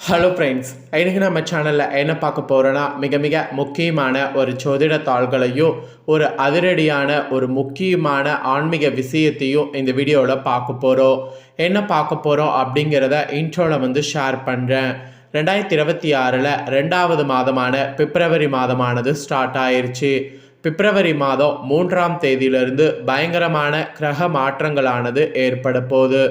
Hello friends இன்றைக்கி நம்ம சேனலில் என்ன பார்க்க போகிறோன்னா மிக மிக முக்கியமான ஒரு ஜோதிட தாள்களையும் ஒரு அதிரடியான ஒரு முக்கியமான ஆன்மீக விஷயத்தையும் இந்த வீடியோவில் பார்க்க போகிறோம் என்ன பார்க்க போகிறோம் அப்படிங்கிறத இன்ட்ரோவில் வந்து ஷேர் பண்ணுறேன் ரெண்டாயிரத்தி இருபத்தி ஆறில் ரெண்டாவது மாதமான பிப்ரவரி மாதமானது ஸ்டார்ட் ஆயிடுச்சு பிப்ரவரி மாதம் மூன்றாம் தேதியிலிருந்து பயங்கரமான கிரக மாற்றங்களானது ஏற்பட போகுது.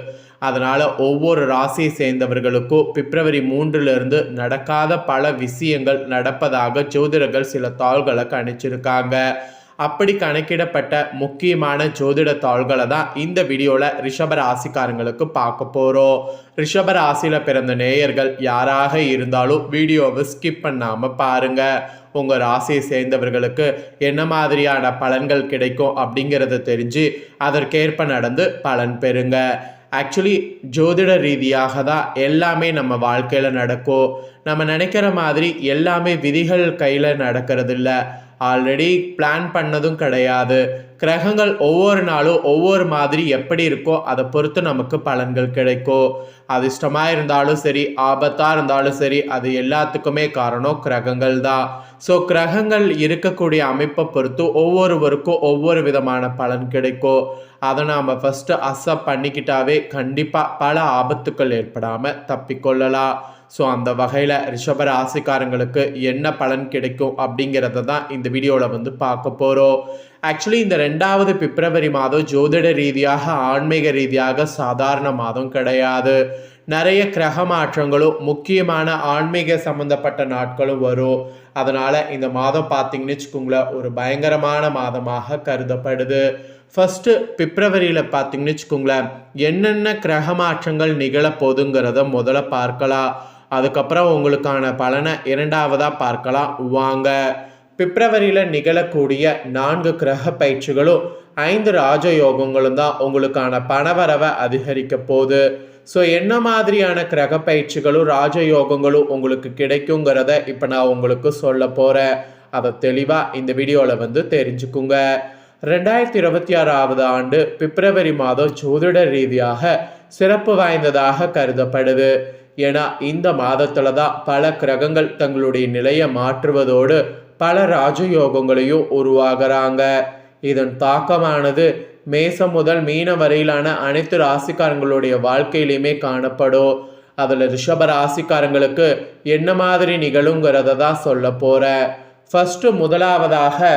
அதனால் ஒவ்வொரு ராசியை சேர்ந்தவர்களுக்கும் பிப்ரவரி மூன்றிலிருந்து நடக்காத பல விஷயங்கள் நடப்பதாக ஜோதிடர்கள் சில தாள்களை கணிச்சிருக்காங்க. அப்படி கணக்கிடப்பட்ட முக்கியமான ஜோதிட தாள்களை தான் இந்த வீடியோவில் ரிஷப ராசிக்காரங்களுக்கு பார்க்க போகிறோம் ரிஷப ராசியில் பிறந்த நேயர்கள் யாராக இருந்தாலும் வீடியோவை ஸ்கிப் பண்ணாமல் பாருங்கள் உங்கள் ராசியை சேர்ந்தவர்களுக்கு என்ன மாதிரியான பலன்கள் கிடைக்கும் அப்படிங்கிறத தெரிஞ்சு அதற்கேற்ப நடந்து பலன் பெறுங்கள் ஆக்சுவலி ஜோதிட ரீதியாக தான் எல்லாமே நம்ம வாழ்க்கையில் நடக்கும் நம்ம நினைக்கிற மாதிரி எல்லாமே விதிகள் கையில் நடக்கிறதில்ல. ஆல்ரெடி பிளான் பண்ணதும் கிடையாது. கிரகங்கள் ஒவ்வொரு நாளும் ஒவ்வொரு மாதிரி எப்படி இருக்கோ அதை பொறுத்து நமக்கு பலன்கள் கிடைக்கும். அதிர்ஷ்டமாக இருந்தாலும் சரி ஆபத்தாக இருந்தாலும் சரி அது எல்லாத்துக்குமே காரணம் கிரகங்கள் தான். ஸோ கிரகங்கள் இருக்கக்கூடிய அமைப்பை பொறுத்து ஒவ்வொருவருக்கும் ஒவ்வொரு விதமான பலன் கிடைக்கும். அதை நாம் ஃபஸ்ட்டு அசப் பண்ணிக்கிட்டாவே கண்டிப்பாக பல ஆபத்துக்கள் ஏற்படாமல் தப்பிக்கொள்ளலாம் ஸோ அந்த வகையில் ரிஷப ராசிக்காரங்களுக்கு என்ன பலன் கிடைக்கும் அப்படிங்கிறத தான் இந்த வீடியோவில் வந்து பார்க்க போகிறோம் ஆக்சுவலி இந்த ரெண்டாவது பிப்ரவரி மாதம் ஜோதிட ரீதியாக ஆன்மீக ரீதியாக சாதாரண மாதம் கிடையாது. நிறைய கிரக மாற்றங்களும் முக்கியமான ஆன்மீக சம்மந்தப்பட்ட நாட்களும் வரும். அதனால் இந்த மாதம் பார்த்தீங்கன்னு வச்சுக்கோங்களேன் ஒரு பயங்கரமான மாதமாக கருதப்படுது. ஃபஸ்ட்டு பிப்ரவரியில் பார்த்தீங்கன்னு வச்சுக்கோங்களேன் என்னென்ன கிரக மாற்றங்கள் நிகழப்போகுதுங்கிறத முதல்ல பார்க்கலாம். அதுக்கப்புறம் உங்களுக்கான பலனை இரண்டாவதாக பார்க்கலாம். வாங்க. பிப்ரவரியில் நிகழக்கூடிய நான்கு கிரக பயிற்சிகளும் ஐந்து ராஜயோகங்களும் தான் உங்களுக்கான பணவரவை அதிகரிக்க போகுது. ஸோ என்ன மாதிரியான கிரக பயிற்சிகளும் ராஜயோகங்களும் உங்களுக்கு கிடைக்குங்கிறத இப்போ நான் உங்களுக்கு சொல்ல போகிறேன் அதை தெளிவாக இந்த வீடியோவில் வந்து தெரிஞ்சுக்குங்க. ரெண்டாயிரத்தி இருபத்தி ஆறாவது ஆண்டு பிப்ரவரி மாதம் ஜோதிட ரீதியாக சிறப்பு வாய்ந்ததாக கருதப்படுது. ஏன்னா இந்த மாதத்தில் தான் பல கிரகங்கள் தங்களுடைய நிலையை மாற்றுவதோடு பல ராஜயோகங்களையும் உருவாகிறாங்க இதன் தாக்கமானது மேசம் முதல் மீன வரையிலான அனைத்து ராசிக்காரங்களுடைய வாழ்க்கையிலையுமே காணப்படும் அதில் ரிஷப ராசிக்காரங்களுக்கு என்ன மாதிரி நிகழுங்கிறத தான் சொல்ல போகிறேன் ஃபஸ்ட்டு முதலாவதாக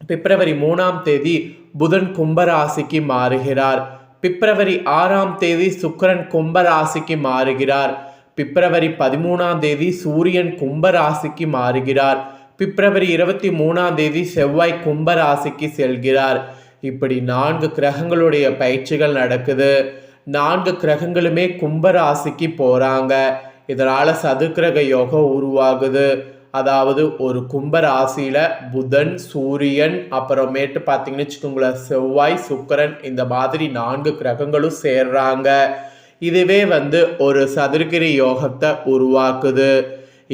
பிப்ரவரி மூணாம் தேதி புதன் கும்பராசிக்கு மாறுகிறார். பிப்ரவரி ஆறாம் தேதி சுக்கிரன் கும்பராசிக்கு மாறுகிறார். பிப்ரவரி பதிமூணாம் தேதி சூரியன் கும்பராசிக்கு மாறுகிறார். பிப்ரவரி இருபத்தி மூணாம் தேதி செவ்வாய் கும்பராசிக்கு செல்கிறார். இப்படி நான்கு கிரகங்களுடைய பயிற்சிகள் நடக்குது. நான்கு கிரகங்களுமே கும்பராசிக்கு போகிறாங்க இதனால் சதுக்கிரக யோகம் உருவாகுது. அதாவது ஒரு கும்பராசியில் புதன் சூரியன் அப்புறமேட்டு பார்த்தீங்கன்னு வச்சுக்கோங்களேன் செவ்வாய் சுக்கரன் இந்த மாதிரி நான்கு கிரகங்களும் சேர்றாங்க. இதுவே வந்து ஒரு சதுர்கிரி யோகத்தை உருவாக்குது.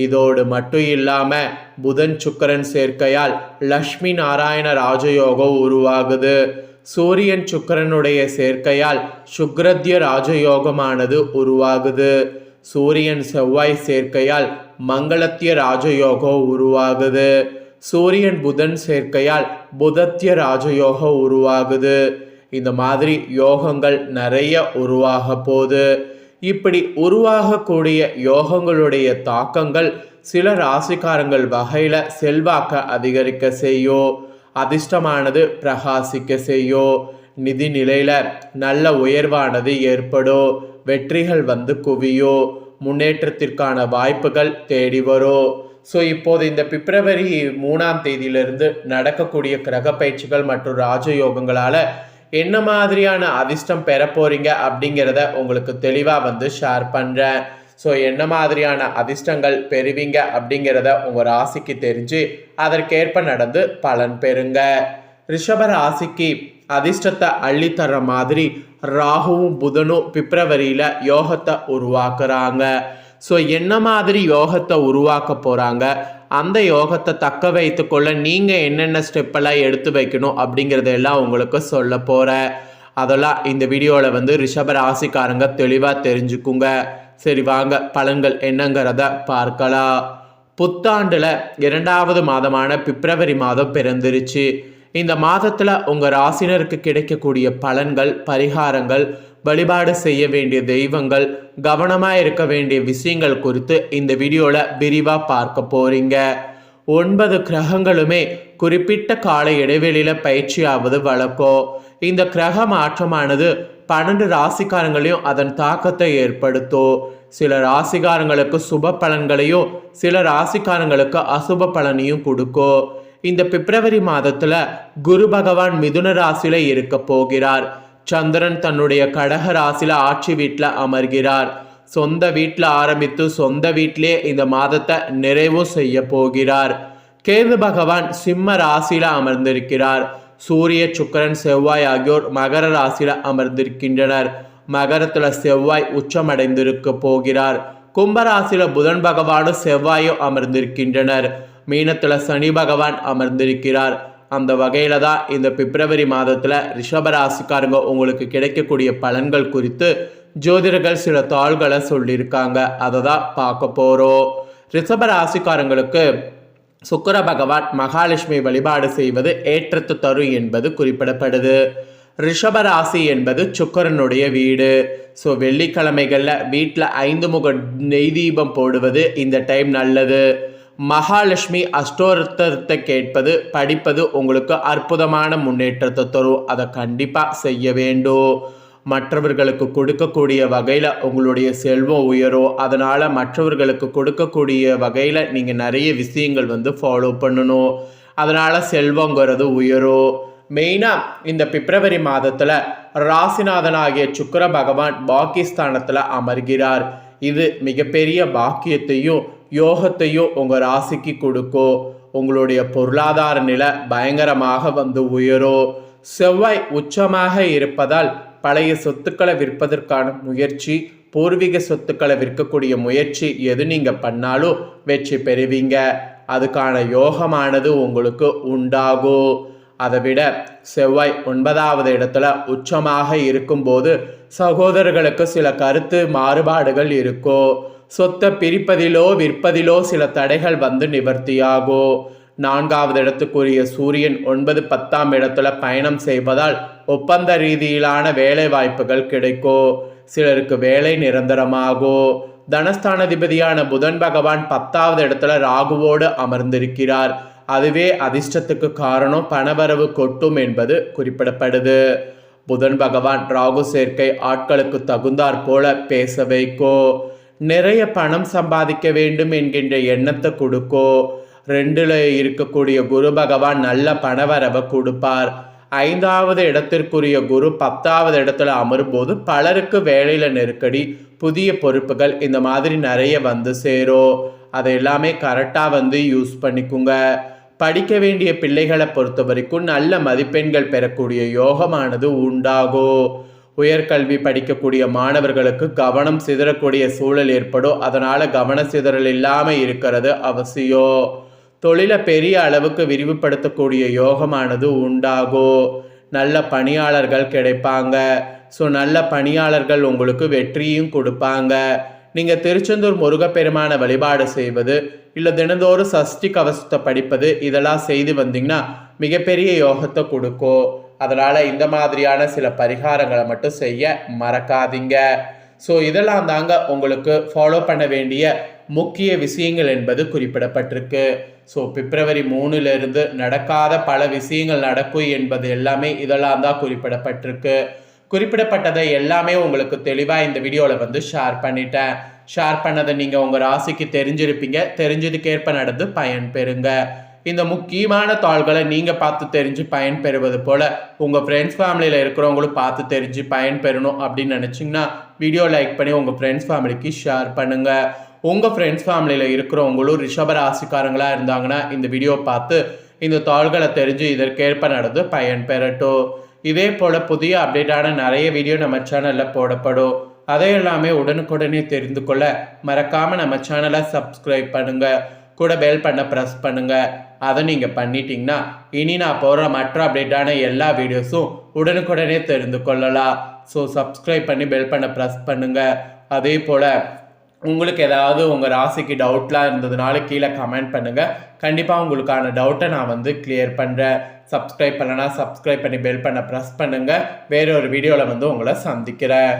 இதோடு மட்டும் இல்லாமல் புதன் சுக்கரன் சேர்க்கையால் லக்ஷ்மி நாராயண ராஜயோகம் உருவாகுது. சூரியன் சுக்கரனுடைய சேர்க்கையால் சுக்ரத்ய ராஜயோகமானது உருவாகுது. சூரியன் செவ்வாய் சேர்க்கையால் மங்களத்திய ராஜயோகம் உருவாகுது. சூரியன் புதன் சேர்க்கையால் புதத்திய ராஜயோகம் உருவாகுது. இந்த மாதிரி யோகங்கள் நிறைய உருவாக போகுது. இப்படி உருவாகக்கூடிய யோகங்களுடைய தாக்கங்கள் சில ராசிக்காரங்கள் வகையில் செல்வாக்க அதிகரிக்க செய்யும் அதிர்ஷ்டமானது பிரகாசிக்க செய்யும் நிதி நிலையில் நல்ல உயர்வானது ஏற்படும் வெற்றிகள் வந்து குவியும் முன்னேற்றத்திற்கான வாய்ப்புகள் தேடி வரும் ஸோ இப்போது இந்த பிப்ரவரி மூணாம் தேதியிலிருந்து நடக்கக்கூடிய கிரக பயிற்சிகள் மற்றும் ராஜயோகங்களால் என்ன மாதிரியான அதிர்ஷ்டம் பெற போறீங்க அப்படிங்கிறத உங்களுக்கு தெளிவாக வந்து ஷேர் பண்ணுறேன் ஸோ என்ன மாதிரியான அதிர்ஷ்டங்கள் பெறுவீங்க அப்படிங்கிறத உங்கள் ராசிக்கு தெரிஞ்சு அதற்கேற்ப நடந்து பலன் பெறுங்க. ரிஷப ராசிக்கு அதிர்ஷ்டத்தை அள்ளித்தர மாதிரி ராகுவும் புதனும் பிப்ரவரியில் யோகத்தை உருவாக்குறாங்க. ஸோ என்ன மாதிரி யோகத்தை உருவாக்க போகிறாங்க அந்த யோகத்தை தக்க வைத்துக்கொள்ள நீங்கள் என்னென்ன ஸ்டெப்பெல்லாம் எடுத்து வைக்கணும் அப்படிங்கிறதெல்லாம் உங்களுக்கு சொல்ல போகிறேன் அதெல்லாம் இந்த வீடியோவில் வந்து ரிஷப ராசிக்காரங்க தெளிவாக தெரிஞ்சுக்குங்க. சரி வாங்க. பலன்கள் என்னங்கிறத பார்க்கலாம். புத்தாண்டில் இரண்டாவது மாதமான பிப்ரவரி மாதம் பிறந்துருச்சு. இந்த மாதத்தில் உங்கள் ராசினருக்கு கிடைக்கக்கூடிய பலன்கள் பரிகாரங்கள் வழிபாடு செய்ய வேண்டிய தெய்வங்கள் கவனமாக இருக்க வேண்டிய விஷயங்கள் குறித்து இந்த வீடியோவில் விரிவாக பார்க்க போகிறீங்க ஒன்பது கிரகங்களுமே குறிப்பிட்ட கால இடைவெளியில் பயிற்சியாவது வழக்கம் இந்த கிரக மாற்றமானது பன்னெண்டு ராசிக்காரங்களையும் அதன் தாக்கத்தை ஏற்படுத்தும் சில ராசிக்காரங்களுக்கு சுப பலன்களையும் சில ராசிக்காரங்களுக்கு அசுப பலனையும் கொடுக்கும் இந்த பிப்ரவரி மாதத்துல குரு பகவான் மிதுன ராசியில இருக்க போகிறார். சந்திரன் தன்னுடைய கடக ராசியில ஆட்சி வீட்டில் அமர்கிறார். சொந்த வீட்டில் ஆரம்பித்து சொந்த வீட்டிலே இந்த மாதத்தை நிறைவு செய்ய போகிறார். கேது பகவான் சிம்ம ராசியில் அமர்ந்திருக்கிறார். சூரிய சுக்கரன் செவ்வாய் ஆகியோர் மகர ராசியில் அமர்ந்திருக்கின்றனர். மகரத்துல செவ்வாய் உச்சமடைந்திருக்க போகிறார். கும்பராசியில் புதன் பகவானும் செவ்வாயும் அமர்ந்திருக்கின்றனர். மீனத்துல சனி பகவான் அமர்ந்திருக்கிறார். அந்த வகையில் தான் இந்த பிப்ரவரி மாதத்தில் ரிஷபராசிக்காரங்க உங்களுக்கு கிடைக்கக்கூடிய பலன்கள் குறித்து ஜோதிடர்கள் சில தாள்களை சொல்லியிருக்காங்க. அதை தான் பார்க்க போகிறோம் ரிஷபராசிக்காரங்களுக்கு சுக்கர பகவான் மகாலட்சுமி வழிபாடு செய்வது ஏற்றத்து தரும் என்பது குறிப்பிடப்படுது. ரிஷபராசி என்பது சுக்கரனுடைய வீடு. ஸோ வெள்ளிக்கிழமைகளில் வீட்டில் ஐந்து முக நெய் தீபம் போடுவது இந்த டைம் நல்லது. மகாலட்சுமி அஷ்டோரத்தத்தை கேட்பது படிப்பது உங்களுக்கு அற்புதமான முன்னேற்றத்தை தரும். அதை கண்டிப்பாக செய்ய வேண்டும். மற்றவர்களுக்கு கொடுக்கக்கூடிய வகையில் உங்களுடைய செல்வம் உயரும். அதனால் மற்றவர்களுக்கு கொடுக்கக்கூடிய வகையில் நீங்கள் நிறைய விஷயங்கள் வந்து ஃபாலோ பண்ணணும். அதனால் செல்வங்கிறது உயரும். மெயினாக இந்த பிப்ரவரி மாதத்தில் ராசிநாதனாகிய சுக்கர பகவான் பாக்கிஸ்தானத்தில் அமர்கிறார். இது மிகப்பெரிய பாக்கியத்தையும் யோகத்தையும் உங்கள் ராசிக்கு கொடுக்கோ உங்களுடைய பொருளாதார நிலை பயங்கரமாக வந்து உயரும் செவ்வாய் உச்சமாக இருப்பதால் பழைய சொத்துக்களை விற்பதற்கான முயற்சி பூர்வீக சொத்துக்களை விற்கக்கூடிய முயற்சி எது நீங்கள் பண்ணாலும் வெற்றி பெறுவீங்க. அதுக்கான யோகமானது உங்களுக்கு உண்டாகும் அதை விட செவ்வாய் ஒன்பதாவது இடத்துல உச்சமாக இருக்கும்போது சகோதரர்களுக்கு சில கருத்து மாறுபாடுகள் இருக்கும் சொத்தை பிரிப்பதிலோ விற்பதிலோ சில தடைகள் வந்து நிவர்த்தியாகோ. நான்காவது இடத்துக்குரிய சூரியன் ஒன்பது பத்தாம் இடத்துல பயணம் செய்வதால் ஒப்பந்த ரீதியிலான வேலை வாய்ப்புகள் கிடைக்கும் சிலருக்கு வேலை நிரந்தரமாகும் தனஸ்தானாதிபதியான புதன் பகவான் பத்தாவது இடத்துல ராகுவோடு அமர்ந்திருக்கிறார். அதுவே அதிர்ஷ்டத்துக்கு காரணம் பணவரவு கொட்டும் என்பது குறிப்பிடப்படுது. புதன் பகவான் ராகு சேர்க்கை ஆட்களுக்கு தகுந்தாற் போல பேச வைக்கோ. நிறைய பணம் சம்பாதிக்க வேண்டும் என்கின்ற எண்ணத்தை கொடுக்கோ. ரெண்டில் இருக்கக்கூடிய குரு பகவான் நல்ல பணவரவை கொடுப்பார். ஐந்தாவது இடத்திற்குரிய குரு பத்தாவது இடத்துல அமரும்போது பலருக்கு வேலையில் நெருக்கடி புதிய பொறுப்புகள் இந்த மாதிரி நிறைய வந்து சேரும் அதை எல்லாமே கரெக்டாக வந்து யூஸ் பண்ணிக்குங்க. படிக்க வேண்டிய பிள்ளைகளை பொறுத்த வரைக்கும் நல்ல மதிப்பெண்கள் பெறக்கூடிய யோகமானது உண்டாகும் உயர்கல்வி படிக்கக்கூடிய மாணவர்களுக்கு கவனம் சிதறக்கூடிய சூழல் ஏற்படும். அதனால் கவன சிதறல் இல்லாமல் இருக்கிறது அவசியம் தொழிலை பெரிய அளவுக்கு விரிவுபடுத்தக்கூடிய யோகமானது உண்டாகும் நல்ல பணியாளர்கள் கிடைப்பாங்க. ஸோ நல்ல பணியாளர்கள் உங்களுக்கு வெற்றியும் கொடுப்பாங்க. நீங்கள் திருச்செந்தூர் முருகப்பெருமான வழிபாடு செய்வது இல்லை தினந்தோறும் சஷ்டி கவசத்தை படிப்பது இதெல்லாம் செய்து வந்தீங்கன்னா மிகப்பெரிய யோகத்தை கொடுக்கும். அதனால் இந்த மாதிரியான சில பரிகாரங்களை மட்டும் செய்ய மறக்காதீங்க. ஸோ இதெல்லாம் தாங்க உங்களுக்கு ஃபாலோ பண்ண வேண்டிய முக்கிய விஷயங்கள் என்பது குறிப்பிடப்பட்டிருக்கு. ஸோ பிப்ரவரி மூணுலேருந்து நடக்காத பல விஷயங்கள் நடக்கும் என்பது எல்லாமே இதெல்லாம் தான் குறிப்பிடப்பட்டிருக்கு. குறிப்பிடப்பட்டதை எல்லாமே உங்களுக்கு தெளிவாக இந்த வீடியோவில் வந்து ஷேர் பண்ணிட்டேன். ஷேர் பண்ணதை நீங்கள் உங்கள் ராசிக்கு தெரிஞ்சிருப்பீங்க. தெரிஞ்சதுக்கேற்ப நடந்து பயன் பெறுங்க. இந்த முக்கியமான தாள்களை நீங்கள் பார்த்து தெரிஞ்சு பயன் பெறுவது போல் உங்கள் ஃப்ரெண்ட்ஸ் ஃபேமிலியில் இருக்கிறவங்களும் பார்த்து தெரிஞ்சு பயன் பெறணும் அப்படின்னு நினச்சிங்கன்னா வீடியோ லைக் பண்ணி உங்கள் ஃப்ரெண்ட்ஸ் ஃபேமிலிக்கு ஷேர் பண்ணுங்கள் உங்கள் ஃப்ரெண்ட்ஸ் ஃபேமிலியில் இருக்கிறவங்களும் ரிஷபராசிக்காரங்களாக இருந்தாங்கன்னா இந்த வீடியோ பார்த்து இந்த தாள்களை தெரிஞ்சு இதற்கேற்ப நடந்து பயன் பெறட்டும் இதே போல் புதிய அப்டேட்டான நிறைய வீடியோ நம்ம சேனலில் போடப்படும். அதை எல்லாமே உடனுக்குடனே தெரிந்து கொள்ள மறக்காமல் நம்ம சேனலை சப்ஸ்கிரைப் பண்ணுங்கள் கூட பெல் பண்ண ப்ரெஸ் பண்ணுங்கள் அதை நீங்கள் பண்ணிட்டீங்கன்னா இனி நான் போடுற மற்ற அப்டேட்டான எல்லா வீடியோஸும் உடனுக்குடனே தெரிந்து கொள்ளலாம். ஸோ சப்ஸ்கிரைப் பண்ணி பெல் பண்ண ப்ரெஸ் பண்ணுங்கள் அதே போல் உங்களுக்கு ஏதாவது உங்கள் ராசிக்கு டவுட்லாம் இருந்ததுனால கீழே கமெண்ட் பண்ணுங்கள் கண்டிப்பாக உங்களுக்கான டவுட்டை நான் வந்து கிளியர் பண்ணுறேன் சப்ஸ்கிரைப் பண்ணனா சப்ஸ்கிரைப் பண்ணி பெல் பண்ண ப்ரெஸ் பண்ணுங்கள் வேற ஒரு வீடியோவில் வந்து உங்களை சந்திக்கிறேன்.